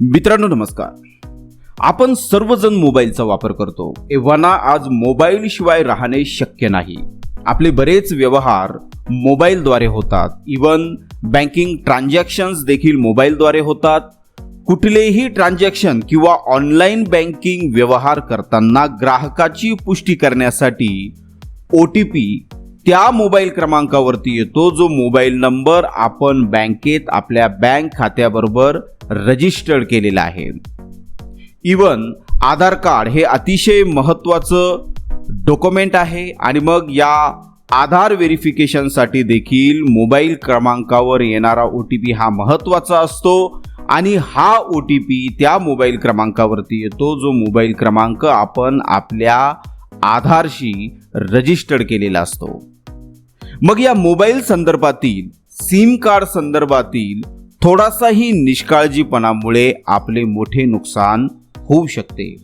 मित्रांनो नमस्कार. आपण सर्वजण मोबाईलचा वापर करतो. एव्हाना आज मोबाईल शिवाय राहणे शक्य नाही. आपले बरेच व्यवहार मोबाईलद्वारे होतात. इवन बँकिंग ट्रान्झॅक्शन्स देखील मोबाईलद्वारे होतात. कुठलेही ट्रान्झॅक्शन किंवा ऑनलाईन बँकिंग व्यवहार करताना ग्राहकाची पुष्टी करण्यासाठी ओ टी पी त्या मोबाईल क्रमांकावरती येतो जो मोबाईल नंबर आपण बँकेत आपल्या बँक खात्याबरोबर रजिस्टर्ड केलेला आहे. इवन आधार कार्ड हे अतिशय महत्त्वाचं डॉक्युमेंट आहे आणि मग या आधार व्हेरिफिकेशनसाठी देखील मोबाईल क्रमांकावर येणारा ओ टी पी हा महत्त्वाचा असतो आणि हा ओ टी पी त्या मोबाईल क्रमांकावरती येतो जो मोबाईल क्रमांक आपण आपल्या आधारशी रजिस्टर्ड केलेला असतो. मग या मोबाईल संदर्भातील सिम कार्ड संदर्भातील थोडासाही निष्काळजीपणामुळे आपले मोठे नुकसान होऊ शकते.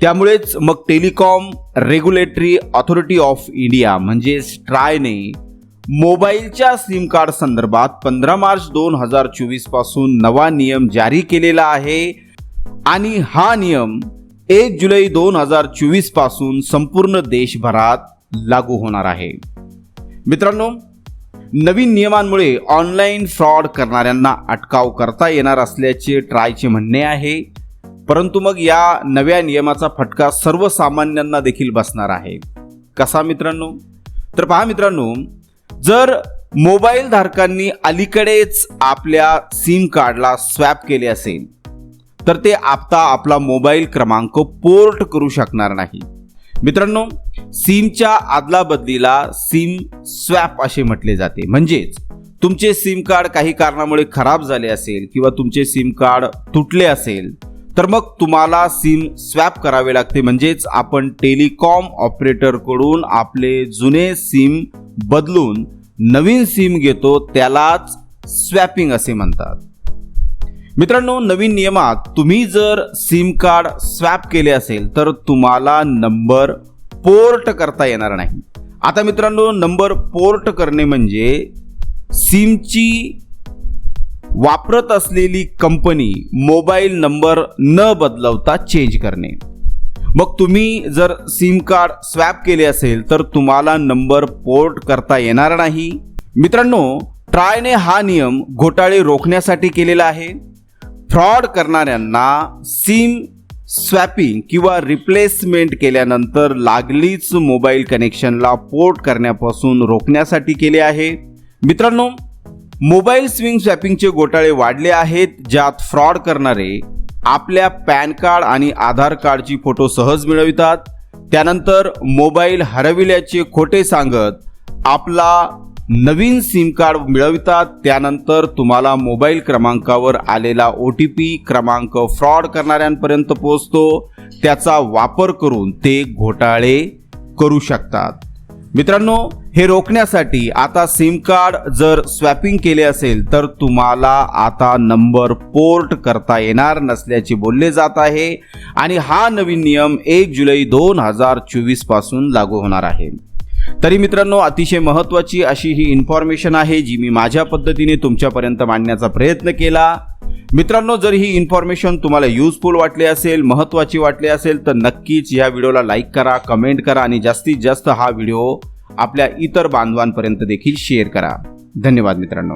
त्यामुळेच मग telecom regulatory authority of India म्हणजेच ट्रायने मोबाईलच्या सिम कार्ड संदर्भात पंधरा मार्च दोन हजार चोवीसपासून नवा नियम जारी केलेला आहे आणि हा नियम एक जुलै दोन हजार चोवीसपासून संपूर्ण देशभरात लागू होणार आहे. मित्रांनो नवीन नियमांमुळे ऑनलाईन फ्रॉड करणाऱ्यांना अटकाव करता येणार असल्याचे ट्रायचे म्हणणे आहे. परंतु मग या नव्या नियमाचा फटका सर्वसामान्यांना देखील बसणार आहे. कसा मित्रांनो? तर पहा मित्रांनो जर मोबाईल धारकांनी अलीकडेच आपल्या सिम कार्डला स्वॅप केले असेल तर ते आता आपला मोबाईल क्रमांक पोर्ट करू शकणार नाही. मित्रांनो सिमच्या आदला बदलीला सिम स्वॅप असे म्हटले जाते. म्हणजेच तुमचे सिम कार्ड काही कारणामुळे खराब झाले असेल किंवा तुमचे सिम कार्ड तुटले असेल तर मग तुम्हाला सिम स्वॅप करावे लागते. म्हणजेच आपण टेलिकॉम ऑपरेटरकडून आपले जुने सिम बदलून नवीन सिम घेतो त्यालाच स्वॅपिंग असे म्हणतात. मित्रांनो नवीन नियमात तुम्ही जर सिम कार्ड स्वॅप केले असेल तर तुम्हाला नंबर पोर्ट करता येणार नाही. आता मित्रांनो नंबर पोर्ट करणे म्हणजे सिमची वापरत असलेली कंपनी मोबाईल नंबर न बदलवता चेंज करणे. मग तुम्ही जर सिम कार्ड स्वॅप केले असेल तर तुम्हाला नंबर पोर्ट करता येणार नाही. मित्रांनो ट्रायने हा नियम घोटाळे रोखण्यासाठी केलेला आहे. फ्रॉड करणाऱ्यांना सिम स्वॅपिंग किंवा रिप्लेसमेंट केल्यानंतर लागलीच मोबाईल कनेक्शनला पोर्ट करण्यापासून रोखण्यासाठी केले आहे. मित्रांनो मोबाईल स्विंग स्वॅपिंगचे घोटाळे वाढले आहेत ज्यात फ्रॉड करणारे आपल्या पॅन कार्ड आणि आधार कार्डची फोटो सहज मिळवितात. त्यानंतर मोबाईल हरविल्याचे खोटे सांगत आपला नवीन सिम कार्ड मिळवितात त्यानंतर तुम्हाला मोबाईल क्रमांकावर आलेला ओ टी पी क्रमांक फ्रॉड करणाऱ्यांपर्यंत पोहोचतो. त्याचा वापर करून ते घोटाळे करू शकतात. मित्रांनो हे रोखण्यासाठी आता सिम कार्ड जर स्वॅपिंग केले असेल तर तुम्हाला आता नंबर पोर्ट करता येणार नसल्याचे बोलले जात आहे. आणि हा नवीन नियम एक जुलै दोन हजार चोवीसपासून लागू होणार आहे. तरी मित्रांनो अतिशय महत्त्वाची अशी ही इन्फॉर्मेशन आहे जी मी माझ्या पद्धतीने तुमच्यापर्यंत मांडण्याचा प्रयत्न केला. मित्रांनो जर ही इन्फॉर्मेशन तुम्हाला युजफुल वाटली असेल महत्त्वाची वाटली असेल तर नक्कीच या व्हिडिओला लाईक करा कमेंट करा आणि जास्तीत जास्त हा व्हिडिओ आपल्या इतर बांधवांपर्यंत देखील शेअर करा. धन्यवाद मित्रांनो.